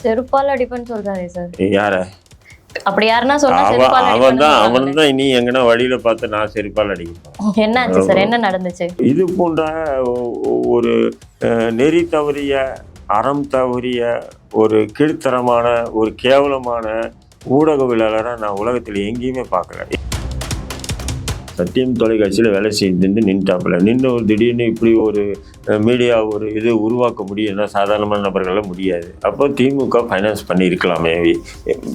செருப்பால் அடிப்பேன்னு சொல்றாரே சார். யார? அப்படி யாருன்னா சொன்னா அவன் தான் அவன் தான் இனி எங்கன்னா வழியில பார்த்து நான் செருப்பால் அடிக்கிறேன் என்ன ஆச்சு சார்? என்ன நடந்துச்சு? இது போன்ற ஒரு நெறி தவறிய அறம் தவறிய ஒரு கீழ்த்தரமான ஒரு கேவலமான ஊடகவியலாளரை நான் உலகத்தில் எங்கேயுமே பார்க்கல. சத்தியம் தொலைக்காட்சியில் வேலை செஞ்சுட்டு நின்ட்டாப்புல. நின்று ஒரு திடீர்னு இப்படி ஒரு மீடியா ஒரு இது உருவாக்க முடியும்னா சாதாரணமான நபர்களால் முடியாது. அப்போ திமுக ஃபைனான்ஸ் பண்ணியிருக்கலாமே.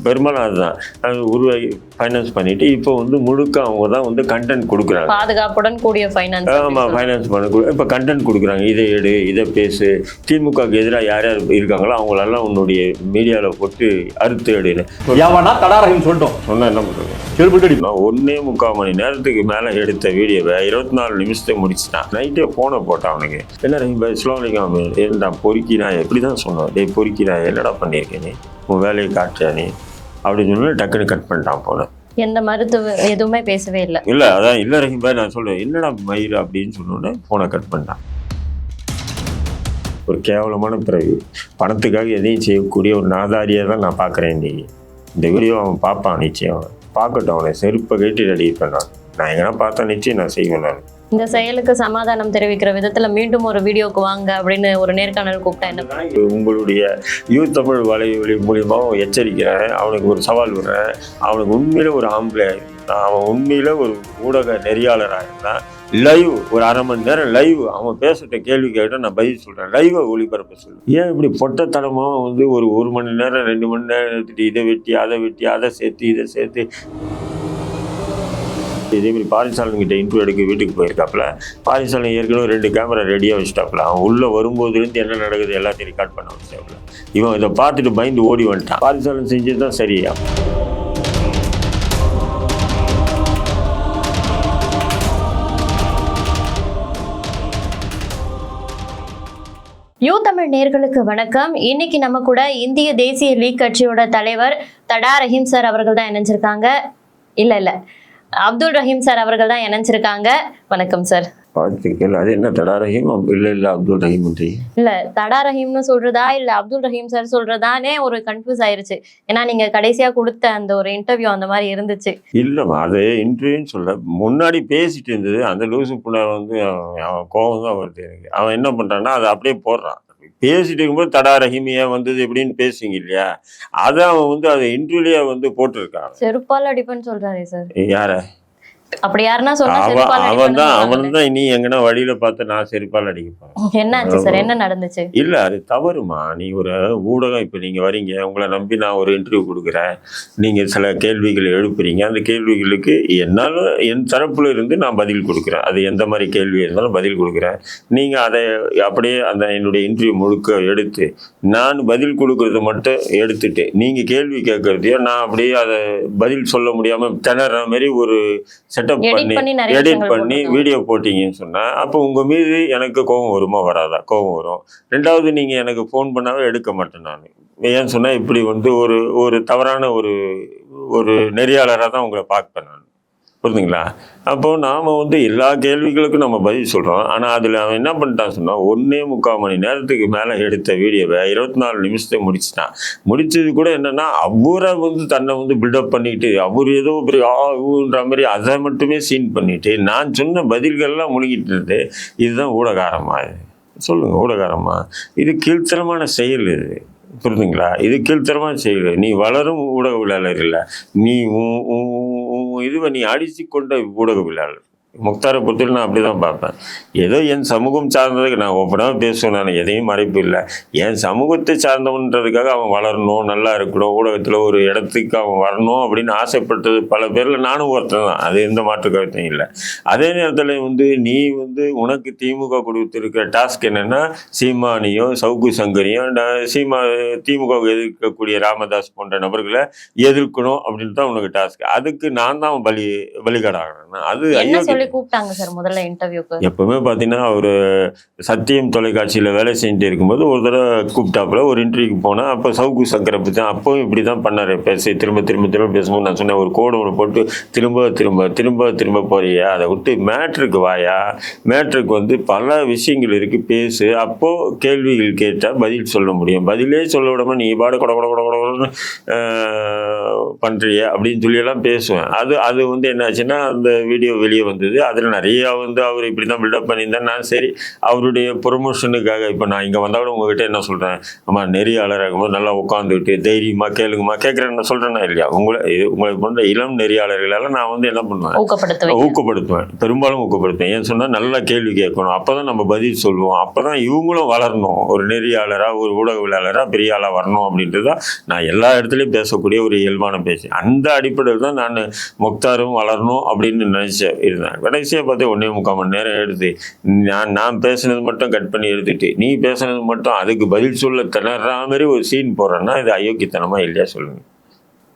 பெரும்பாலும் அதுதான். அது உருவாகி ஃபைனான்ஸ் பண்ணிட்டு இப்போ வந்து முழுக்க அவங்க தான் வந்து கண்டென்ட் கொடுக்குறாங்க. பாதுகாப்புடன் கூடிய ஃபைனான்ஸ் ஆமாம் ஃபைனான்ஸ் பண்ண இப்போ கண்டென்ட் கொடுக்குறாங்க. இதை எடு இதை பேசு. திமுகவுக்கு எதிராக யார் யார் இருக்காங்களோ அவங்களெல்லாம் உன்னுடைய மீடியாவில் போட்டு அறுத்து எடுன்னு எவனா தடாரகம் சொல்லட்டும். சொன்னால் என்ன பண்ணுறது? செருப்பு ஒன்றே முக்கால் மணி நேரத்துக்கு மேலே எடுத்த வீடியோவை இருபத்தி நாலு நிமிஷத்தை முடிச்சிட்டான் நைட்டே ஃபோனை போட்டான் அவனுக்கு. என்ன ரஹீம் ஸ்லோலிக்காம ஏன்டா பொறுக்கினா எப்படி தான் சொன்னோம்? டேய் பொறுக்கினா என்னடா பண்ணியிருக்கே நீ? உன் வேலையை காட்டுறியா நீ? அப்படின்னு சொல்லி டக்குன்னு கட் பண்ணிட்டான் போனேன் எந்த மருத்துவ எதுவுமே பேசவே இல்லை. இல்லை அதான் இல்லை ரஹீம் பாய் நான் சொல்லுவேன் என்னடா மயிர்? அப்படின்னு சொன்னோன்னே ஃபோனை கட் பண்ணிட்டான். ஒரு கேவலமான பிறகு பணத்துக்காக எதையும் செய்யக்கூடிய ஒரு நாதாரியாக தான் நான் பார்க்குறேன் இன்னைக்கு இந்த வீடியோ அவன் பார்ப்பான் நிச்சயம். பார்க்கட்டும் அவனை செருப்பை கேட்டு ரெடி பண்ணான் நான் எங்கன்னா பார்த்தா நிச்சயம் நான் செய்வேன் நான். இந்த செயலுக்கு சமாதானம் தெரிவிக்கிற விதத்துல மீண்டும் ஒரு வீடியோக்கு வாங்க அப்படின்னு ஒரு நேர்காணல் கூப்பிட்டா என்ன? உங்களுடைய யூ தமிழ் வலைவலி மூலியமாக எச்சரிக்கிறேன். அவனுக்கு ஒரு சவால் விடுறேன். அவனுக்கு உண்மையில ஒரு ஆம்பளை அவன் உண்மையில ஒரு ஊடக நெறியாளராக இருந்தான். லைவ் ஒரு அரை மணி நேரம் லைவ் அவன் பேசுகிற கேள்வி கேட்டால் நான் பதில் சொல்கிறேன் லைவை ஒளிபரப்ப சொல்லுவேன் ஏன் இப்படி பொட்டத்தனமாக வந்து ஒரு ஒரு மணி நேரம் ரெண்டு மணி நேரம் எடுத்துட்டு இதை வெட்டி அதை வெட்டி அதை சேர்த்து இதை சேர்த்து? இதேமாதிரி பாரிசாலன்கிட்ட கிட்ட இன்டர்வியூ எடுக்க வீட்டுக்கு போயிருக்காப்புல. பாரிசாலன் ஏற்கனவே ரெண்டு கேமரா ரெடியாக வச்சுட்டாப்புல. அவன் உள்ளே வரும்போதுலேருந்து என்ன நடக்குது எல்லாத்தையும் ரெக்கார்ட் பண்ண வச்சாப்புல இவன் இதை பார்த்துட்டு பயந்து ஓடி வந்துட்டான். பாரிசாலன் செஞ்சது தான் சரியா? யூ தமிழ் நேர்களுக்கு வணக்கம். இன்னைக்கு நம்ம கூட இந்திய தேசிய லீக் கட்சியோட தலைவர் தடா ரஹீம் சார் அவர்கள் தான் இணைஞ்சிருக்காங்க. இல்ல இல்ல. அப்துல் ரஹீம் சார் அவர்கள் தான் இணைஞ்சிருக்காங்க. வணக்கம் சார். பார்த்துக்கல அது என்ன தடா ரஹீம்? இல்லை இல்லை அப்துல் ரஹீம்ன்றி இல்ல தடா ரஹீம்னு சொல்றதா இல்ல அப்துல் ரஹீம் சார் சொல்றதானே ஒரு கன்ஃபியூஸ் ஆயிருச்சு. ஏன்னா நீங்க கடைசியா கொடுத்த அந்த ஒரு இன்டர்வியூ அந்த மாதிரி இருந்துச்சு. இல்லைம்மா அது இன்டர்வியூன்னு சொல்ல முன்னாடி பேசிட்டு இருந்தது அந்த லூசு புண்ணார் வந்து அவன் கோபம் தான் வருது எனக்கு. அவன் என்ன பண்ணுறான்னா அதை அப்படியே போடுறான். பேசிட்டு இருக்கும்போது தடா ரஹீம் ஏன் வந்தது எப்படின்னு பேசுங்க இல்லையா? அதை அவன் வந்து அதை இன்டர்வியூலேயே வந்து போட்டிருக்கான். செருப்பால் அடிப்பேன்னு சொல்றாரே சார். யார? அப்படி யாருன்னா சொன்னா அவன் தான் அவன் தான் இனி எங்கன்னா வழியில பார்த்து நான் செருப்பால் அடிக்கப்போம் என்ன ஆச்சு சார்? என்ன நடந்துச்சு? இல்ல அது தவறுமா. நீ ஒரு ஊடகம் இப்ப நீங்க வரீங்க உங்களை நம்பி நான் ஒரு இன்டர்வியூ கொடுக்குறேன். நீங்க சில கேள்விகளை எழுப்புறீங்க. அந்த கேள்விகளுக்கு என்னாலும் என் தரப்புல இருந்து நான் பதில் கொடுக்குறேன். அது எந்த மாதிரி கேள்வி இருந்தாலும் பதில் கொடுக்குறேன். நீங்க அதை அப்படியே அந்த என்னுடைய இன்டர்வியூ முழுக்க எடுத்து நான் பதில் கொடுக்கறத மட்டும் எடுத்துட்டு நீங்க கேள்வி கேட்கறதையோ நான் அப்படியே அதை பதில் சொல்ல முடியாம திணற மாதிரி ஒரு செட்டப் பண்ணி எடிட் பண்ணி. வீடியோ போட்டீங்கன்னு சொன்னா அப்போ உங்க மீது எனக்கு கோபம் வருமா வராதா? கோபம் வரும். ரெண்டாவது நீங்க எனக்கு ஃபோன் பண்ணாவே எடுக்க மாட்டேன் நான். ஏன்னு சொன்னா இப்படி வந்து ஒரு ஒரு தவறான ஒரு ஒரு நெறியாளராக தான் உங்களை பார்ப்பேன் நான். புரியுதுங்களா அப்போது நாம் வந்து எல்லா கேள்விகளுக்கும் நம்ம பதில் சொல்கிறோம் ஆனால் அதில் அவன் என்ன பண்ணிட்டான் சொன்னால் ஒன்றே முக்கால் மணி நேரத்துக்கு மேலே எடுத்த வீடியோவை இருபத்தி நாலு நிமிஷத்தை முடிச்சிட்டான். முடிச்சது கூட என்னென்னா அவரை வந்து தன்னை வந்து பில்டப் பண்ணிட்டு அவர் ஏதோ பெரிய ஆகுன்ற மாதிரி அதை மட்டுமே சீன் பண்ணிட்டு நான் சொன்ன பதில்கள்லாம் முழுகிட்டு இருந்து இதுதான் ஊடகாரமாக இது? ஊடகாரமாக இது கீழ்த்தரமான செயல் இது. புரிதுங்களா இது கீழ்த்தரமான செயல். நீ வளரும் ஊடகவியலாளர் இல்லை. நீ உன் உன் உன் நீ அடிச்சு கொண்ட ஊடகவியலாளர். முக்தாரை பொறுத்தவரை நான் அப்படி தான் பார்ப்பேன். ஏதோ என் சமூகம் சார்ந்ததுக்கு நான் ஓப்பனாக பேசுவேன். நான் எதையும் மறைப்பு இல்லை. என் சமூகத்தை சார்ந்தவன்றதுக்காக அவன் வளரணும் நல்லா இருக்கணும் ஊடகத்தில் ஒரு இடத்துக்கு அவன் வரணும் அப்படின்னு ஆசைப்பட்டது பல பேரில் நானும் ஒருத்தன் தான். அது எந்த மாற்று கருத்தும் இல்லை. அதே நேரத்தில் வந்து நீ வந்து உனக்கு திமுக கொடுத்துருக்கிற டாஸ்க் என்னன்னா சீமானியும் சவுக்கு சங்கரையும் சீமா திமுக எதிர்க்கக்கூடிய ராமதாஸ் போன்ற நபர்களை எதிர்க்கணும் அப்படின்னு தான் உனக்கு டாஸ்க் அதுக்கு நான் தான் பலி பலிகடாகிறேன் அது ஐயோ எப்படி கூப்பிட்டாங்க சார் முதல்ல இன்டர்வியூக்கு எப்பவுமே பார்த்தீங்கன்னா அவர் சத்தியம் தொலைக்காட்சியில் வேலை செஞ்சுட்டு இருக்கும்போது ஒரு தடவை கூப்பிட்டாப்புல ஒரு இன்டர்வியூக்கு போனேன் அப்போ சவுக்கு சங்கரை பற்றி அப்பவும் இப்படி தான் பண்ணார். பேசி திரும்ப திரும்ப திரும்ப பேசும்போது நான் சொன்னேன் ஒரு கோடு ஒன்று போட்டு திரும்ப திரும்ப திரும்ப திரும்ப போறியா அதை விட்டு மேட்ருக்கு வாயா? மேட்ருக்கு வந்து பல விஷயங்கள் இருக்குது பேசு. அப்போது கேள்விகள் கேட்டால் பதில் சொல்ல முடியும். பதிலே சொல்ல விடாம நீ பாடு கொட கொட கொட கொடன்னு பண்ணுறிய அப்படின்னு சொல்லியெல்லாம் பேசுவேன். அது அது வந்து என்னாச்சுன்னா அந்த வீடியோ வெளியே வந்தது. அதில் நிறையா வந்து அவர் இப்படி தான் பில்டப் பண்ணியிருந்தேன் நான் சரி அவருடைய ப்ரொமோஷனுக்காக இப்போ நான் இங்கே வந்தாலும் உங்ககிட்ட என்ன சொல்கிறேன் ஆமா நெறியாளராக இருக்கும்போது நல்லா உட்காந்துக்கிட்டு தைரியமாக கேளுங்கம்மா கேட்குறேன்னு சொல்கிறேன்னா இல்லையா? உங்களை உங்களை போன்ற இளம் நெறியாளர்களெல்லாம் நான் வந்து என்ன பண்ணுவேன்? ஊக்கப்படுத்துவேன். பெரும்பாலும் ஊக்கப்படுத்துவேன். ஏன் சொன்னால் நல்ல கேள்வி கேட்கணும். அப்போ தான் நம்ம பதில் சொல்லுவோம். அப்போ தான் இவங்களும் வளரணும். ஒரு நெறியாளராக ஒரு ஊடகவியலாளராக பெரிய ஆளாக வரணும் அப்படின்றது தான் நான் எல்லா இடத்துலையும் பேசக்கூடிய ஒரு இயல்பான பேச்சு அந்த அடிப்படையில் தான் நான் முக்தாரும் வளரணும் அப்படின்னு நினச்சேன் இருந்தேன். கடைசியாக பார்த்து ஒன்றே முக்கால் மணி நேரம் எடுத்து நான் நான் பேசுனது மட்டும் கட் பண்ணி எடுத்துட்டு நீ பேசுனது மட்டும் அதுக்கு பதில் சொல்ல திணறா மாதிரி ஒரு சீன் போடுறேன்னா இது அயோக்கியத்தனமா இல்லையா சொல்லுங்க.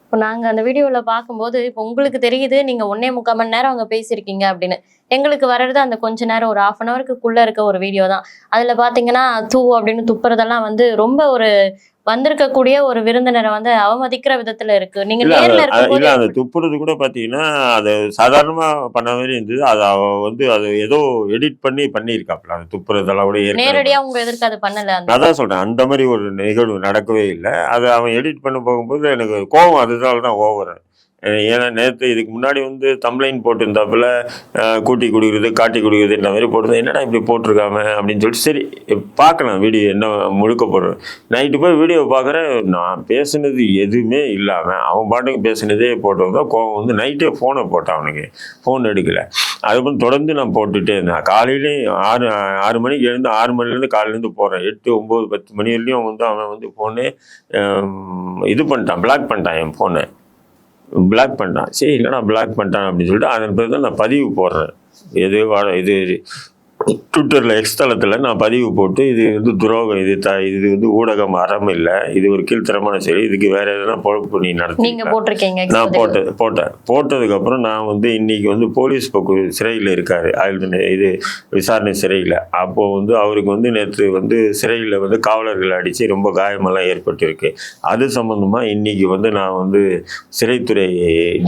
இப்போ நாங்க அந்த வீடியோவில் பார்க்கும்போது இப்போ உங்களுக்கு தெரியுது நீங்க ஒன்னே முக்கால் மணி நேரம் அங்கே பேசியிருக்கீங்க அப்படின்னு. எங்களுக்கு வர்றது அந்த கொஞ்ச நேரம் ஒரு ஆஃப் அன் ஹவருக்குள்ள இருக்க ஒரு வீடியோ தான். அதுல பார்த்தீங்கன்னா தூ அப்படின்னு துப்புறதெல்லாம் வந்து ரொம்ப ஒரு வந்திருக்கக்கூடிய ஒரு விருந்தினரை வந்து அவமதிக்கிற விதத்துல இருக்கு. நீங்க இல்ல நேர்ல அது- துப்புறது கூட பாத்தீங்கன்னா அது சாதாரணமா பண்ண மாதிரி இருந்தது. அது அவ வந்து அது ஏதோ எடிட் பண்ணி பண்ணியிருக்காப்ல அது துப்புறதெல்லாம் கூட நேரடியா உங்க எதிர்க்கு அது பண்ணல அந்த நான் தான் சொல்றேன். அந்த மாதிரி ஒரு நிகழ்வு நடக்கவே இல்லை. அது அவன் எடிட் பண்ண போகும்போது எனக்கு கோவம் அதுதான் தான் ஓவர் ஏன்னா நேற்று இதுக்கு முன்னாடி வந்து தம்ப்ளைன் போட்டிருந்தாப்புல கூட்டி குடிக்கிறது காட்டி குடிக்கிறதுன்ற மாதிரி போட்டிருந்தேன் என்னடா இப்படி போட்டிருக்காம அப்படின்னு சொல்லிட்டு சரி பார்க்கலாம் வீடியோ என்ன முழுக்க போடுறேன் நைட்டு போய் வீடியோ பார்க்குறேன். நான் பேசுனது எதுவுமே இல்லாமல் அவன் பாட்டுக்கு பேசுனதே போட்டது தான் கோவம் வந்து நைட்டே ஃபோனை போட்டான் அவனுக்கு. ஃபோன் எடுக்கலை. அதுக்கப்புறம் தொடர்ந்து நான் போட்டுகிட்டே இருந்தேன். காலையிலேயும் ஆறு ஆறு மணிக்கு எழுந்து ஆறு மணிலேருந்து காலையிலேருந்து போகிறேன் எட்டு ஒம்பது பத்து மணி வரலையும் வந்து அவன் வந்து ஃபோனு இது பண்ணிட்டான் பிளாக் பண்ணிட்டான் என் ஃபோனை பிளாக் பண்ணிட்டான் சரி என்னடா பிளாக் பண்ணிட்டான் அப்படின்னு சொல்லிட்டு அதன் பிறகு தான் நான் பதிவு போடுறேன். எது வா- இது ட்விட்டரில் எக்ஸ்தலத்தில் நான் பதிவு போட்டு இது வந்து துரோகம் இது த இது வந்து ஊடகம் அறம் இல்லை இது ஒரு கீழ்த்தரமான சரி இதுக்கு வேற எதனா பொழப்பு நீ நடத்தி நீங்க போட்டிருக்கீங்க நான். போட்டேன். போட்டேன் போட்டதுக்கப்புறம் நான் வந்து இன்னைக்கு வந்து போலீஸ் பக்கு சிறையில் இருக்கார். ஆயுத இது விசாரணை சிறையில். அப்போது வந்து அவருக்கு வந்து நேற்று வந்து சிறையில் வந்து காவலர்கள் அடித்து ரொம்ப காயமெல்லாம் ஏற்பட்டிருக்கு. அது சம்மந்தமாக இன்னைக்கு வந்து நான் வந்து சிறைத்துறை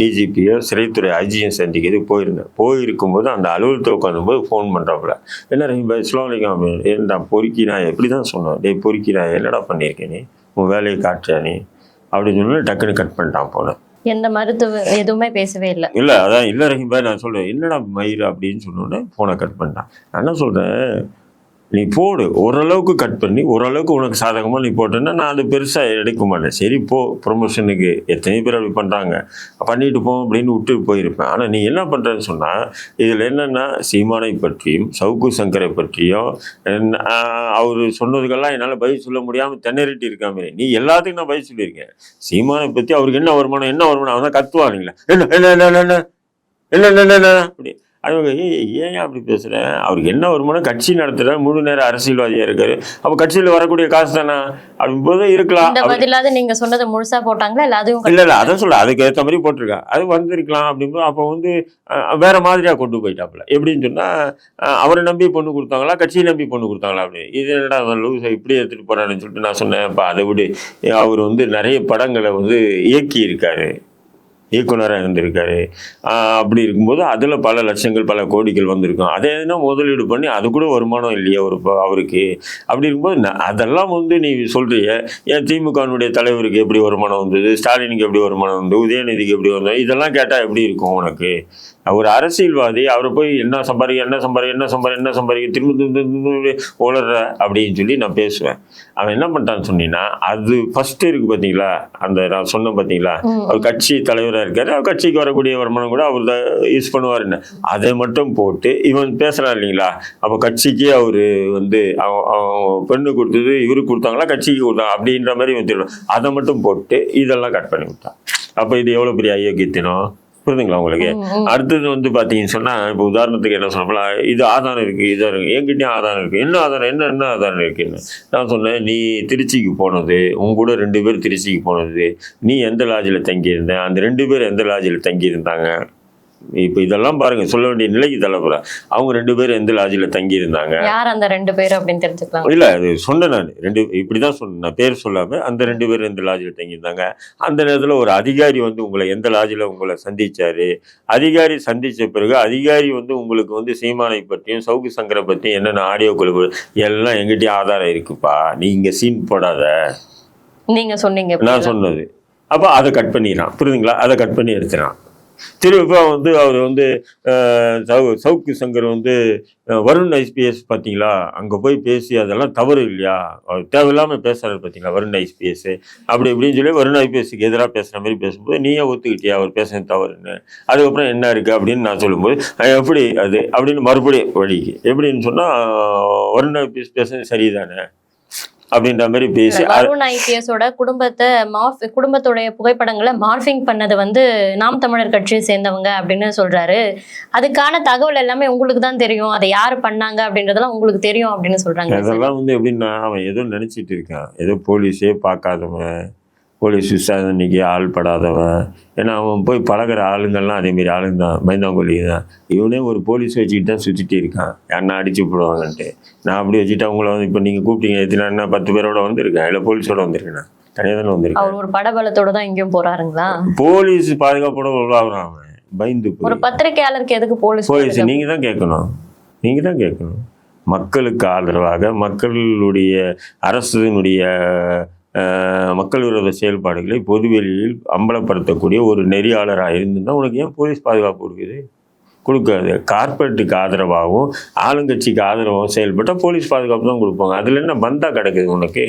டிஜிபியோ சிறைத்துறை ஐஜியும் சந்திக்கிறது போயிருந்தேன். போயிருக்கும்போது அந்த அலுவலகத்தில் உட்காந்தும்போது ஃபோன் பண்ணுறாப்புல என்ன ரஹீம் ஸ்லோலிகம் அப்படின்னு ஏன்டா பொறுக்கி நான் எப்படி தான் சொன்னேன் டேய் பொறுக்கி நான் என்னடா பண்ணியிருக்கேன் நீ? உன் வேலையை காட்டுறியா நீ? அப்படின்னு சொல்லி டக்குன்னு கட் பண்ணிட்டான் போனேன் எந்த மருத்துவ எதுவுமே பேசவே இல்லை. இல்லை அதான் இல்லை ரஹீம் பாய் நான் சொல்கிறேன் என்னடா மயிர் அப்படின்னு சொன்னோன்னே ஃபோனை கட் பண்ணிட்டான். நான் என்ன சொல்கிறேன் நீ போடு ஓரளவுக்கு கட் பண்ணி ஓரளவுக்கு உனக்கு சாதகமாக நீ போட்டேன்னா நான் அது பெருசாக எடுக்க மாட்டேன் சரி போ ப்ரொமோஷனுக்கு எத்தனை பேர் அப்படி பண்ணுறாங்க பண்ணிட்டு போ அப்படின்னு விட்டு போயிருப்பேன் ஆனால் நீ என்ன பண்ணுறேன்னு சொன்னால் இதில் என்னென்னா சீமானை பற்றியும் சவுக்கு சங்கரை பற்றியும் அவர் சொன்னதுக்கெல்லாம் என்னால் பதில் சொல்ல முடியாமல் திணறிட்டு இருக்காமே நீ எல்லாத்துக்கும் நான் பதில் சொல்லியிருக்கேன் சீமானை பற்றி அவருக்கு என்ன வருமானம் என்ன வருமானம் அவன் தான் என்ன என்ன என்ன என்ன என்ன என்ன என்ன என்ன அப்படி ஏய் ஏன் அப்படி பேசுகிறேன் அவருக்கு என்ன வருமானம்? கட்சி நடத்துகிற முழு நேரம் அரசியல்வாதியாக இருக்காரு. அப்போ கட்சியில் வரக்கூடிய காசு தானே? அப்படி போது இருக்கலாம் பதிலாவது நீங்க சொன்னது முழுசா போட்டாங்களா? இல்ல அதுவும் இல்ல இல்ல அதான் சொல்ல அதுக்கு ஏற்ற மாதிரி போட்டிருக்கேன் அது வந்திருக்கலாம் அப்படிங்கும்போது அப்போ வந்து வேற மாதிரியா கொண்டு போயிட்டாப்புல. எப்படின்னு சொன்னா அஹ், அவரை நம்பி பொண்ணு கொடுத்தாங்களா? கட்சியை நம்பி பொண்ணு கொடுத்தாங்களா? அப்படி. இது என்னடா அவன் லூசை இப்படி எடுத்துட்டு போறான்னு சொல்லிட்டு நான் சொன்னேன். அப்ப அதை விடு. அவர் வந்து நிறைய படங்களை வந்து இயக்கி இருக்காரு இயக்குனராக இருந்திருக்காரு. அப்படி இருக்கும்போது அதில் பல லட்சங்கள் பல கோடிகள் வந்திருக்கும். அதை எதுனா முதலீடு பண்ணி அது கூட வருமானம் இல்லையா ஒரு அவருக்கு? அப்படி இருக்கும்போது அதெல்லாம் வந்து நீ சொல்றிய ஏன் திமுகனுடைய தலைவருக்கு எப்படி வருமானம் வந்தது? ஸ்டாலினுக்கு எப்படி வருமானம் வந்தது? உதயநிதிக்கு எப்படி வந்தது? இதெல்லாம் கேட்டால் எப்படி இருக்கும் உனக்கு? ஒரு அரசியல்வாதி அவரை போய் என்ன சம்பாதி என்ன சம்பாதி என்ன சம்பாதி என்ன சம்பாதிக்க திரும்ப திரும்ப உளர்ற அப்படின்னு சொல்லி நான் பேசுவேன். அவன் என்ன பண்ணிட்டான்னு சொன்னீங்கன்னா அது ஃபர்ஸ்ட் இருக்கு பார்த்தீங்களா அந்த நான் சொன்னேன் பார்த்தீங்களா. அவர் கட்சி தலைவராக இருக்கார் அவர் கட்சிக்கு வரக்கூடிய வருமானம் கூட அவர் தான் யூஸ் பண்ணுவாருன்னு அதை மட்டும் போட்டு இவன் பேசுறான் இல்லைங்களா? அப்போ கட்சிக்கு அவர் வந்து அவன் அவன் பெண்ணு கொடுத்தது இவருக்கு கொடுத்தாங்களா? கட்சிக்கு கொடுத்தாங்க அப்படின்ற மாதிரி இவன் திரும்ப அதை மட்டும் போட்டு இதெல்லாம் கட் பண்ணி விட்டான். அப்போ இது எவ்வளோ பெரிய அயோக்கியத்தினம்? புரியுதுங்களா உங்களுக்கு. அடுத்தது வந்து பார்த்தீங்கன்னு சொன்னால் இப்போ உதாரணத்துக்கு என்ன சொல்லலாம் இது ஆதாரம் இருக்குது இது இருக்குது என்கிட்டயும் ஆதாரம் இருக்குது என்ன ஆதாரம் என்ன என்ன ஆதாரம் இருக்குன்னு? நான் சொன்னேன் நீ திருச்சிக்கு போனது உன் கூட ரெண்டு பேர் திருச்சிக்கு போனது நீ எந்த லாட்ஜில் தங்கியிருந்த? அந்த ரெண்டு பேர் எந்த லாட்ஜில் தங்கியிருந்தாங்க? இப்போ இதெல்லாம் பாருங்க சொல்ல வேண்டிய நிலைக்கு தள்ளப்படுற அவங்க ரெண்டு பேரும் எந்த லாட்ஜில் தங்கி இருந்தாங்க யார் அந்த ரெண்டு பேர் அப்படின்னு தெரிஞ்சுக்கலாம். இல்ல அது சொன்னேன் நான். ரெண்டு இப்படிதான் சொன்னேன். பேர் சொல்லாம அந்த ரெண்டு பேரும் எந்த லாட்ஜில் தங்கியிருந்தாங்க? அந்த நேரத்துல ஒரு அதிகாரி வந்து உங்களை எந்த லாட்ஜில் உங்களை சந்திச்சாரு? அதிகாரி சந்திச்ச பிறகு அதிகாரி வந்து உங்களுக்கு வந்து சீமானை பற்றியும் சவுக்கு சங்கரை பற்றியும் என்னென்ன ஆடியோ குழு எல்லாம் எங்கிட்டயும் ஆதாரம் இருக்குப்பா. நீங்க சீன் போடாத. நீங்க சொன்னீங்க நான் சொன்னது. அப்போ அதை கட் பண்ணிடுறான். புரியுதுங்களா? அதை கட் பண்ணி எடுத்துறான். திரும்ப வந்து அவர் வந்து சவு- சவுக்கு சங்கர் வந்து வருண் ஐபிஎஸ் பார்த்தீங்களா அங்கே போய் பேசி அதெல்லாம் தவறு இல்லையா? அவர் தேவையில்லாமல் பேசுறாரு பார்த்தீங்களா வருண் ஐபிஎஸ்? அப்படி இப்படின்னு சொல்லி வருண் ஐபிஎஸ்க்கு எதிராக பேசுகிற மாதிரி பேசும்போது நீயே ஒத்துக்கிட்டியா? அவர் பேசுறது தவறுன்னு. அதுக்கப்புறம் என்ன இருக்குது அப்படின்னு நான் சொல்லும்போது எப்படி அது? அப்படின்னு மறுபடியும் வழிக்கு. எப்படின்னு சொன்னால் வருண் ஐபிஎஸ் பேசுறது சரிதானே? அப்படின்ற மாதிரி பேசி அ- வருண் ஐபிஎஸோட குடும்பத்தை மார்ஃப் குடும்பத்துடைய புகைப்படங்களை மார்பிங் பண்ணது வந்து நாம் தமிழர் கட்சியை சேர்ந்தவங்க அப்படின்னு சொல்றாரு. அதுக்கான தகவல் எல்லாமே உங்களுக்கு தான் தெரியும். அதை யாரு பண்ணாங்க அப்படின்றதெல்லாம் உங்களுக்கு தெரியும் அப்படின்னு சொல்றாங்க. அதெல்லாம் வந்து எப்படின்னா அவன் ஏதோ நினச்சிட்டு இருக்கான். ஏதோ போலீஸே பார்க்காதவன். போலீஸ் விசாரணைக்கு ஆள் படாதவன். ஏன்னா அவன் போய் பழகுற ஆளுங்கள்லாம் அதேமாரி ஆளுங்க தான் பயந்தாங்கொல்லி தான். இவனே ஒரு போலீஸ் வச்சுக்கிட்டு தான் சுற்றிட்டு இருக்கான். யாருன்னா அடிச்சு போடுவாங்கன்ட்டு. நான் அப்படி வச்சுட்டு அவங்கள வந்து இப்போ நீங்கள் கூப்பிட்டீங்க. எத்தனை என்ன பத்து பேரோட வந்திருக்கேன். இல்லை போலீஸோட வந்திருக்கேன் தனியாக தானே வந்திருக்கேன். அவர் ஒரு படபலத்தோட தான் எங்கேயும் போறாருங்களா? போலீஸ் பாதுகாப்போட உருவாகிறான் அவன். பயந்து ஒரு பத்திரிகையாளருக்கு எதுக்கு போலீஸ் போலீஸ்? நீங்கள் தான் கேட்கணும். நீங்கள் தான் கேட்கணும். மக்களுக்கு ஆதரவாக மக்களுடைய அரசினுடைய மக்கள் விரோத செயல்பாடுகளை பொதுவெளியில் அம்பலப்படுத்தக்கூடிய ஒரு நெறியாளராக இருந்திருந்தா உனக்கு ஏன் போலீஸ் பாதுகாப்பு கொடுக்குது? கொடுக்காது. கார்பரேட்டுக்கு ஆதரவாகவும் ஆளுங்கட்சிக்கு ஆதரவாகவும் செயல்பட்டால் போலீஸ் பாதுகாப்பு தான் கொடுப்பாங்க. அதில் என்ன பந்தா கிடக்குது உனக்கு?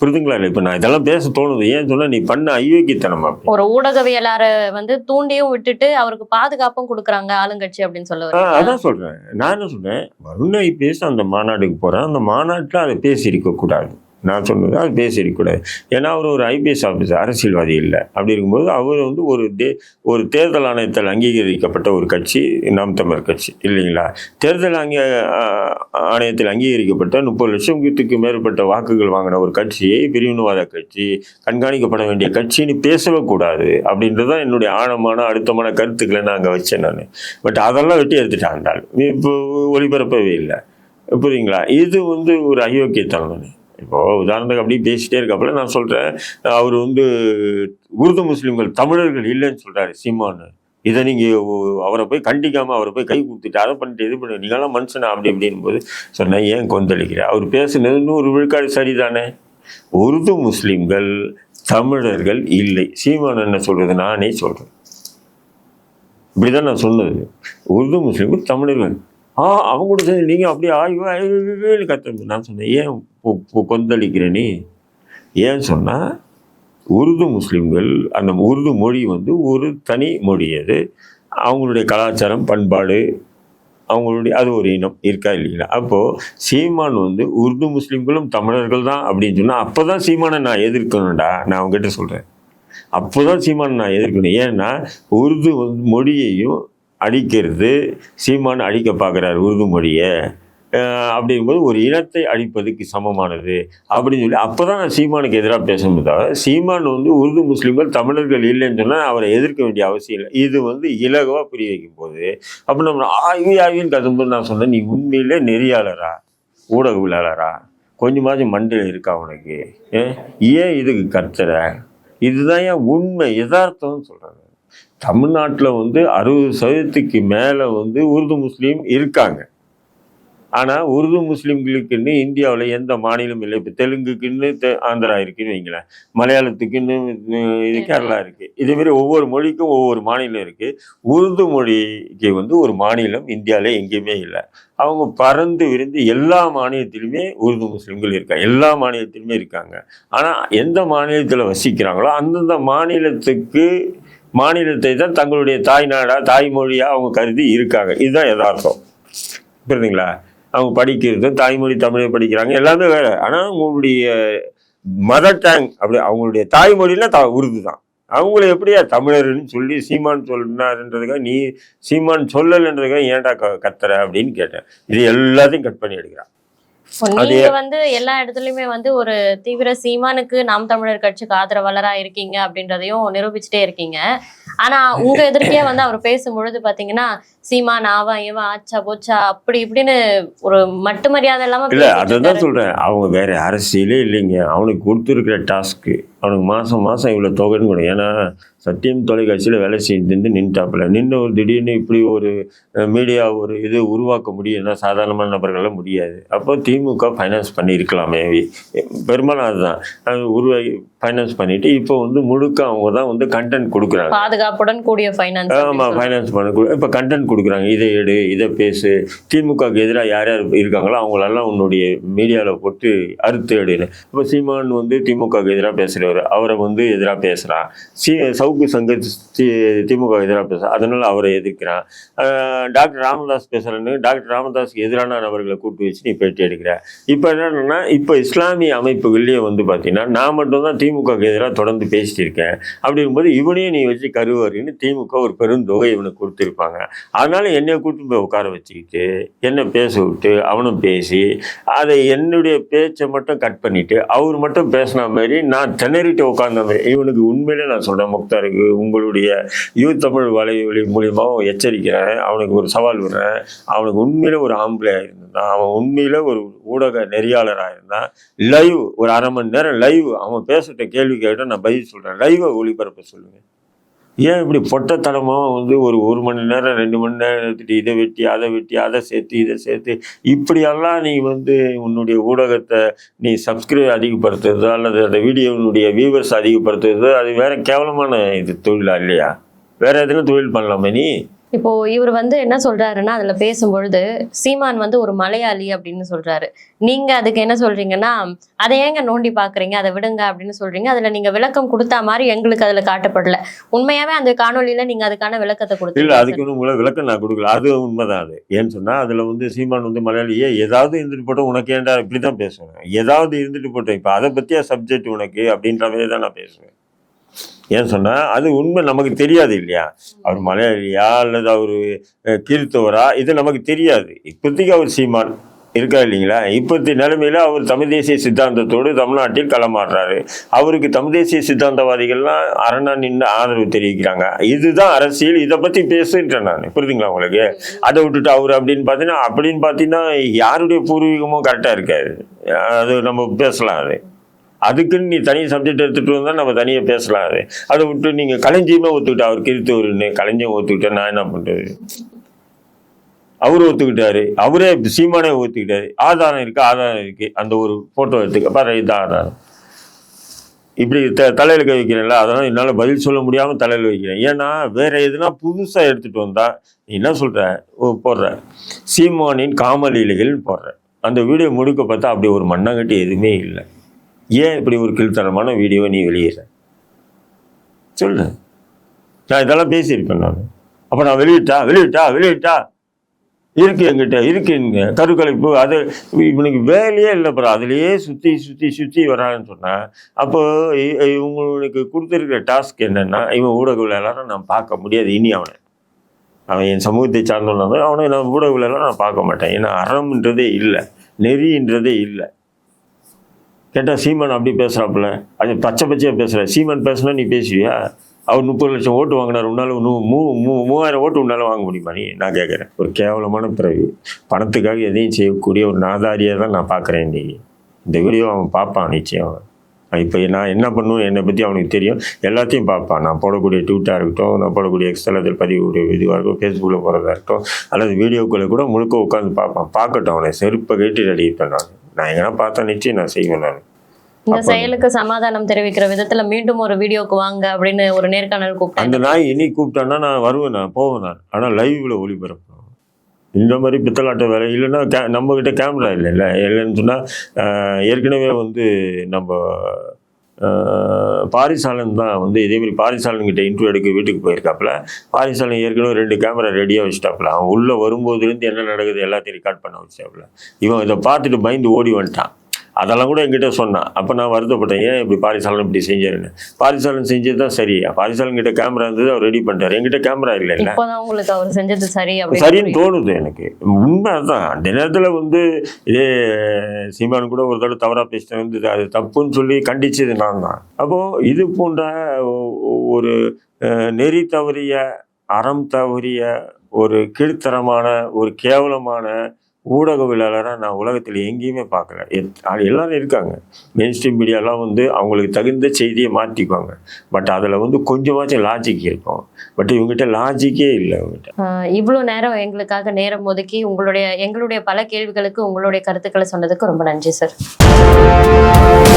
புரிதுங்களா இப்போ நான் இதெல்லாம் பேச தோணுது. ஏன் சொன்னால் நீ பண்ண அயோக்கியத்தனம் ஒரு ஊடகவியலாளரை வந்து தூண்டியும் விட்டுட்டு அவருக்கு பாதுகாப்பும் கொடுக்குறாங்க ஆளுங்கட்சி அப்படின்னு சொல்ல? அதான் சொல்றேன். நான் என்ன சொல்றேன்? வருண் ஐபிஎஸ் அந்த மாநாட்டுக்கு போறேன். அந்த மாநாட்டில் அதை பேசியிருக்க கூடாது. நான் சொன்னது அது பேசியிருக்கக்கூடாது ஏன்னா அவர் ஒரு ஐபிஎஸ் ஆஃபீஸர் அரசியல்வாதி இல்லை. அப்படி இருக்கும்போது அவர் வந்து ஒரு தே ஒரு தேர்தல் ஆணையத்தில் அங்கீகரிக்கப்பட்ட ஒரு கட்சி நாம் தமிழர் கட்சி இல்லைங்களா? தேர்தல் அங்கே ஆணையத்தில் அங்கீகரிக்கப்பட்ட முப்பது லட்சத்துக்கு மேற்பட்ட வாக்குகள் வாங்கின ஒரு கட்சியை பிரிவினவாத கட்சி கண்காணிக்கப்பட வேண்டிய கட்சின்னு பேசவே கூடாது அப்படின்றது தான் என்னுடைய ஆழமான அழுத்தமான கருத்துக்களை நான் அங்கே வச்சேன் நான். பட் அதெல்லாம் வெட்டி எடுத்துட்டாண்டால் இப்போ ஒளிபரப்பவே இல்லை. புரியுங்களா? இது வந்து ஒரு அயோக்கியத்தனம் இப்போ உதாரணத்துக்கு அப்படியே பேசிட்டே இருக்கப்பல நான் சொல்கிறேன் அவர் வந்து உருது முஸ்லீம்கள் தமிழர்கள் இல்லைன்னு சொல்கிறாரு சீமானு. இதை நீங்கள் அவரை போய் கண்டிக்காமல் அவரை போய் கை கொடுத்துட்டு அதை பண்ணிட்டு இது பண்ணி நீங்களாம் மனுஷனா அப்படி அப்படின்னு போது சொன்னேன் ஏன் கொந்தளிக்கிற அவர் பேசுனது ஒரு விழுக்காடு சரிதானே? உருது முஸ்லீம்கள் தமிழர்கள் இல்லை. சீமான் என்ன சொல்கிறது நானே சொல்கிறேன் இப்படிதான் நான் சொன்னது. உருது முஸ்லீம்கள் தமிழர்கள். ஆ அவங்க கூட நீங்கள் அப்படியே ஆய்வு ஆய்வு கத்த நான் சொன்னேன் ஏன் கொந்தளிக்கிற நீ? ஏன் சொன்னால் உருது முஸ்லீம்கள் அந்த உருது மொழி வந்து ஒரு தனி மொழி அது. அவங்களுடைய கலாச்சாரம் பண்பாடு அவங்களுடைய அது ஒரு இனம் இருக்கா இல்லைங்களா அப்போது சீமான் வந்து உருது முஸ்லீம்களும் தமிழர்கள் தான் அப்படின்னு சொன்னால் அப்போ தான் சீமானை நான் எதிர்க்கணும்டா நான் அவங்ககிட்ட சொல்கிறேன் அப்போ தான் சீமானை நான் எதிர்க்கணும். ஏன்னா உருது வந்து மொழியையும் அழிக்கிறது சீமான் அழிக்க பார்க்குறாரு உருது மொழியை. அப்படிங்கும்போது ஒரு இனத்தை அழிப்பதுக்கு சமமானது அப்படின்னு சொல்லி அப்போ தான் நான் சீமானுக்கு எதிராக பேசணும். தவிர சீமான் வந்து உருது முஸ்லீம்கள் தமிழர்கள் இல்லைன்னு சொன்னால் அவரை எதிர்க்க வேண்டிய அவசியம் இல்லை. இது வந்து இலகுவாக புரிய வைக்கும் போது அப்போ நம்ம ஆய்வு ஆய்வின்னு கதும்போது நான் சொன்னேன் நீ உண்மையிலே நெறியாளரா? ஊடகவியலாளரா? கொஞ்சமாச்சும் மண்டையில் இருக்கா உனக்கு? ஏன்? ஏன் இதுக்கு கத்துற இதுதான் ஏன் உண்மை? யதார்த்தம்னு சொல்கிறாங்க தமிழ்நாட்டில் வந்து அறுபது சதவீதத்துக்கு மேலே வந்து உருது முஸ்லீம் இருக்காங்க. ஆனால் உருது முஸ்லீம்களுக்குன்னு இந்தியாவில் எந்த மாநிலம் இல்லை. இப்போ தெலுங்குக்குன்னு தெ- ஆந்திரா இருக்குன்னு வைங்களேன். மலையாளத்துக்குன்னு இது கேரளா. இருக்குது இதேமாரி ஒவ்வொரு மொழிக்கும் ஒவ்வொரு மாநிலம் இருக்குது உருது மொழிக்கு வந்து ஒரு மாநிலம் இந்தியாவில் எங்கேயுமே இல்லை. அவங்க பறந்து விரிந்து எல்லா மாநிலத்திலுமே உருது முஸ்லீம்கள் இருக்காங்க. எல்லா மாநிலத்திலுமே இருக்காங்க. ஆனால் எந்த மாநிலத்தில் வசிக்கிறாங்களோ அந்தந்த மாநிலத்துக்கு மாநிலத்தை தான் தங்களுடைய தாய்நாடா தாய்மொழியாக அவங்க கருதி இருக்காங்க. இதுதான் யதார்த்தம். புரியுதுங்களா? அவங்க படிக்கிறது தாய்மொழி தமிழை படிக்கிறாங்க எல்லாமே வேற ஆனால் உங்களுடைய மதர் டேங் அப்படி அவங்களுடைய தாய்மொழியில த உருது தான் அவங்கள எப்படியா தமிழர்னு சொல்லி சீமான் சொன்னாருன்றதுக்காக நீ சீமான் சொல்லலைன்றதுக்காக ஏன்டா க கத்துற அப்படின்னு கேட்டேன். இது எல்லாத்தையும் கட் பண்ணி எடுக்கிறான். நீங்க வந்து எல்லா இடத்துலயுமே வந்து ஒரு தீவிர சீமானுக்கு நாம் தமிழர் கட்சிக்கு ஆதரவாளரா இருக்கீங்க அப்படின்றதையும் நிரூபிச்சுட்டே இருக்கீங்க. ஆனா உங்க எதிர்க்கே வந்து அவர் பேசும்பொழுது பாத்தீங்கன்னா சீமா நாவன் இவன் ஆச்சா போச்சா அப்படி இப்படின்னு ஒரு மட்டு மரியாதை இல்லாம இல்ல பேசிட்டு அதை தான் இருக்காரு. சொல்றேன். அவங்க வேற அரசியலே இல்லைங்க. அவனுக்கு கொடுத்துருக்கிற டாஸ்க்கு அவனுக்கு மாசம் மாசம் இவ்வளோ தொகைன்னு கூட. ஏன்னா சத்தியம் தொலைக்காட்சியில் வேலை செஞ்சு நின்ட்டாப்புல. நின்று ஒரு திடீர்னு இப்படி ஒரு மீடியா ஒரு இது உருவாக்க முடியும்னா சாதாரணமான நபர்களால் முடியாது. அப்போ திமுக ஃபைனான்ஸ் பண்ணியிருக்கலாமே. பெரும்பாலும் அதுதான். அது உருவாகி ஃபைனான்ஸ் பண்ணிட்டு இப்போ வந்து முழுக்க அவங்க தான் வந்து கண்டென்ட் கொடுக்குறாங்க. பாதுகாப்புடன் கூடிய ஃபைனான்ஸ் ஆமாம் ஃபைனான்ஸ் பண்ண இப்போ கண்டென்ட் கொடுக்குறாங்க. இதை எடு இதை பேசு. திமுகவுக்கு எதிராக யார் யார் இருக்காங்களோ அவங்களெல்லாம் உன்னுடைய மீடியாவில் போட்டு அறுத்து எடுன்னு இப்போ சீமான் வந்து திமுகவுக்கு எதிராக பேசுகிறவர் அவரை வந்து எதிராக பேசுகிறான் சி சவுக்கு சங்க திமுக எதிராக பேசுகிறான் அதனால் அவரை எதிர்க்கிறான். டாக்டர் ராமதாஸ் பேசுகிறேன்னு டாக்டர் ராமதாஸ்க்கு எதிரான நபர்களை கூட்டு வச்சு நீ பேட்டி எடுக்கிற. இப்போ என்னன்னா இப்போ இஸ்லாமிய அமைப்புகள்லேயே வந்து பார்த்தீங்கன்னா நான் மட்டும்தான் திமுகவுக்கு எதிராக தொடர்ந்து பேசிட்டு இருக்கேன். அப்படி இருக்கும்போது இவனையும் நீ வச்சு கருவாருன்னு திமுக ஒரு பெருந்தொகை இவனுக்கு கொடுத்துருப்பாங்க. அதனால என்னை கூட்டு போய் உட்கார வச்சுக்கிட்டு என்னை பேச விட்டு அவனும் பேசி அதை என்னுடைய பேச்சை மட்டும் கட் பண்ணிவிட்டு அவர் மட்டும் பேசின மாதிரி நான் திணறிட்டு உட்கார்ந்த மாதிரி. இவனுக்கு உண்மையிலே நான் சொல்கிறேன் முக்தாருக்கு உங்களுடைய யூ தமிழ் வலைவலி மூலியமாக எச்சரிக்கிறேன் அவனுக்கு ஒரு சவால் விடுறேன். அவனுக்கு உண்மையில் ஒரு ஆம்பளையாக இருந்தான் அவன் உண்மையில் ஒரு ஊடக நெறியாளராக இருந்தான் லைவ் ஒரு அரை மணி நேரம் லைவ் அவன் பேசுகிட்ட கேள்வி கேட்டால் நான் பதில் சொல்கிறேன் லைவை ஒளிபரப்ப சொல்லுங்கள் ஏன் இப்படி பொட்டத்தனமாக வந்து ஒரு ஒரு மணி நேரம் ரெண்டு மணி நேரம் இதை வெட்டி அதை வெட்டி அதை சேர்த்து இதை சேர்த்து இப்படியெல்லாம் நீ வந்து உன்னுடைய ஊடகத்தை நீ சப்ஸ்கிரைப் அதிகப்படுத்துறதோ அல்லது அந்த வீடியோனுடைய வியூவர்ஸ் அதிகப்படுத்துறதோ அது வேற கேவலமான இது தொழிலா இல்லையா? வேறு எதுனா தொழில் பண்ணலாமே நீ? இப்போ இவர் வந்து என்ன சொல்றாருன்னா அதுல பேசும்பொழுது சீமான் வந்து ஒரு மலையாளி அப்படின்னு சொல்றாரு. நீங்க அதுக்கு என்ன சொல்றீங்கன்னா அதை ஏங்க நோண்டி பாக்குறீங்க? அதை விடுங்க அப்படின்னு சொல்றீங்க. அதுல நீங்க விளக்கம் கொடுத்தா மாதிரி எங்களுக்கு அதுல காட்டப்படல. உண்மையாவே அந்த காணொலியில நீங்க அதுக்கான விளக்கத்தை கொடுத்து கொடுத்தீங்க அதுக்கு ஒன்றும் உங்களை விளக்கம் நான் கொடுக்கல. அது உண்மைதான் அது. ஏன்னு சொன்னால் அதில் வந்து சீமான் வந்து மலையாளியே ஏதாவது இருந்துட்டு போட்டோம் உனக்கு ஏன்டா இப்படி தான் பேசுவேன்? ஏதாவது இருந்துட்டு போட்டோம் இப்போ அதை பத்தியா சப்ஜெக்ட் உனக்கு? அப்படின்ற மாதிரி தான் நான் பேசுவேன். ஏன்னு சொன்னால் அது உண்மை நமக்கு தெரியாது இல்லையா? அவர் மலையாளியா அல்லது அவர் கிறித்தவரா இது நமக்கு தெரியாது. இப்போதைக்கு அவர் சீமான் இருக்கா இல்லைங்களா? இப்போத்தி நிலைமையில அவர் தமிழ் தேசிய சித்தாந்தத்தோடு தமிழ்நாட்டில் களமாடுறாரு. அவருக்கு தமிழ் தேசிய சித்தாந்தவாதிகள்லாம் அரணா நின்று ஆதரவு தெரிவிக்கிறாங்க. இதுதான் அரசியல். இதை பற்றி பேசுன்றேன் நான். புரியுதுங்களா உங்களுக்கு? அதை விட்டுட்டு அவர் அப்படின்னு பார்த்தீங்கன்னா அப்படின்னு பார்த்தீங்கன்னா யாருடைய பூர்வீகமும் கரெக்டாக இருக்காது. அது நம்ம பேசலாம் அது. அதுக்குன்னு நீ தனி சப்ஜெக்ட் எடுத்துகிட்டு வந்தால் நம்ம தனியாக பேசலாம் அது. அதை விட்டு நீங்கள் கலைஞ்சியுமே ஒத்துக்கிட்டா அவர் கிறித்தவருன்னு கலைஞ்சியும் ஒத்துக்கிட்டா நான் என்ன பண்ணுறது அவர் ஒத்துக்கிட்டாரு. அவரே சீமானே ஒத்துக்கிட்டாரு. ஆதாரம் இருக்குது ஆதாரம் இருக்குது அந்த ஒரு ஃபோட்டோ எடுத்துக்க பாரு இதுதான் ஆதாரம். இப்படி த தலையில் கை வைக்கிறேன்ல அதெல்லாம் என்னால் பதில் சொல்ல முடியாமல் தலையில் வைக்கிறேன். ஏன்னா வேறு எதுனா புதுசாக எடுத்துகிட்டு வந்தால் நீ என்ன சொல்கிற போடுற. சீமானின் காமலீலைகள்னு போடுற. அந்த வீடியோ முழுக்க பார்த்தா அப்படி ஒரு மண்ணங்கட்டி எதுவுமே இல்லை. ஏன் இப்படி ஒரு கீழ்த்தனமான வீடியோவை நீ வெளியிடுற? சொல்லு. நான் இதெல்லாம் பேசியிருப்பேன் நான். அப்போ நான் வெளியிட்டா? வெளியிட்டா? வெளியிட்டா? இருக்கு என்கிட்ட இருக்குங்க கருக்கலைப்பு அது இவனுக்கு வேலையே இல்லை அப்புறம் அதுலேயே சுற்றி சுற்றி சுற்றி வரான்னு சொன்னேன் அப்போ இவங்களுக்கு கொடுத்துருக்கிற டாஸ்க் என்னென்னா இவன் ஊடகவியலாளரை நான் பார்க்க முடியாது. இனி அவனை. அவன் என் சமூகத்தை சார்ந்தவனால அவனை நான் ஊடகவியலாளர் நான் பார்க்க மாட்டேன். ஏன்னா அறம்ன்றதே இல்லை. நெறின்றதே இல்லை. கேட்டால் சீமன் அப்படி பேசுகிறாப்புல அது பச்சை பச்சையாக பேசுகிற சீமன் பேசுனா நீ பேசுவியா? அவர் முப்பது லட்சம் ஓட்டு வாங்கினார் உன்னால் நூ மூ மூ- மூவாயிரம் ஓட்டு உன்னால் வாங்க முடியுமா நீ? நான் கேட்குறேன் ஒரு கேவலமான பிறவி. பணத்துக்காக எதையும் செய்யக்கூடிய ஒரு நாதாரியை தான் நான் பார்க்குறேன் நீ இந்த வீடியோ அவன் பார்ப்பான் நிச்சயம். இப்போ நான் என்ன பண்ணுவேன் என்னை பற்றி அவனுக்கு தெரியும். எல்லாத்தையும் பார்ப்பான். நான் போடக்கூடிய ட்விட்டாக இருக்கட்டும் நான் போடக்கூடிய எக்ஸ்தலத்தில் பதிவுடைய இதுவாக இருக்கட்டும் ஃபேஸ்புக்கில் போகிறதா இருக்கட்டும் அல்லது வீடியோக்களை கூட முழுக்க உட்காந்து பார்ப்பான். பார்க்கட்டும் அவனை. செருப்பை கேட்டு ரெடி இருப்பேன் நான். நான் எங்கன்னா பார்த்தா நிச்சயம் நான் செய்வேன் நான். இந்த செயலுக்கு சமாதானம் தெரிவிக்கிற விதத்துல மீண்டும் ஒரு வீடியோக்கு வாங்க அப்படின்னு ஒரு நேர்காணல் கூப்பிட்டாங்க அந்த நாய் இனி கூப்பிட்டான்னா நான் வருவேன் நான் போவேன் நான். ஆனால் லைவ்ல ஒளிபரப்பணும். இந்த மாதிரி பித்தலாட்ட வேலை இல்லைன்னா கே நம்மக்கிட்ட கேமரா இல்லைல்ல? இல்லைன்னு சொன்னால் ஏற்கனவே வந்து நம்ம பாரிசாலன் தான் வந்து இதே மாதிரி பாரிசாலன் கிட்ட இன்டர்வியூ எடுக்க வீட்டுக்கு போயிருக்காப்புல. பாரிசாலன் ஏற்கனவே ரெண்டு கேமரா ரெடியாக வச்சுட்டாப்புல. அவன் உள்ளே வரும்போதுலேருந்து என்ன நடக்குது எல்லாத்தையும் ரெக்கார்ட் பண்ண வச்சாப்புல இவன் இதை பார்த்துட்டு பயந்து ஓடி வந்துட்டான். அதெல்லாம் கூட என்கிட்ட சொன்னான். அப்போ நான் வருத்தப்பட்டேன் ஏன் இப்படி பாரிசாலன் இப்படி செஞ்சாருன்னு? பாரிசாலன் செஞ்சது தான் சரி. பாரிசாலன் கிட்ட கேமரா இருந்தது அவர் ரெடி பண்ணிட்டாரு. என்கிட்ட கேமரா இல்லை உங்களுக்கு அவர் செஞ்சது சரி சரின்னு தோணுது எனக்கு. உண்மை தான் அந்த நேரத்தில் வந்து இதே சீமான் கூட ஒரு தடவை தவறாக பேசிட்டேன். வந்து அது தப்புன்னு சொல்லி கண்டிச்சது நான் தான். அப்போது இது போன்ற ஒரு நெறி தவறிய அறம் தவறிய ஒரு கீழ்த்தரமான ஒரு கேவலமான ஊடகவியலாளராக நான் உலகத்தில் எங்கேயுமே பார்க்கல. எத்- அது எல்லாரும் இருக்காங்க. மெயின் ஸ்ட்ரீம் மீடியாலாம் வந்து அவங்களுக்கு தகுந்த செய்தியை மாற்றிக்குவாங்க. பட் அதில் வந்து கொஞ்சமாச்சும் லாஜிக் இருக்கும். பட் இவங்ககிட்ட லாஜிக்கே இல்லை இவங்ககிட்ட இவ்வளோ நேரம் எங்களுக்காக நேரம் ஒதுக்கி உங்களுடைய எங்களுடைய பல கேள்விகளுக்கு உங்களுடைய கருத்துக்களை சொன்னதுக்கு ரொம்ப நன்றி சார்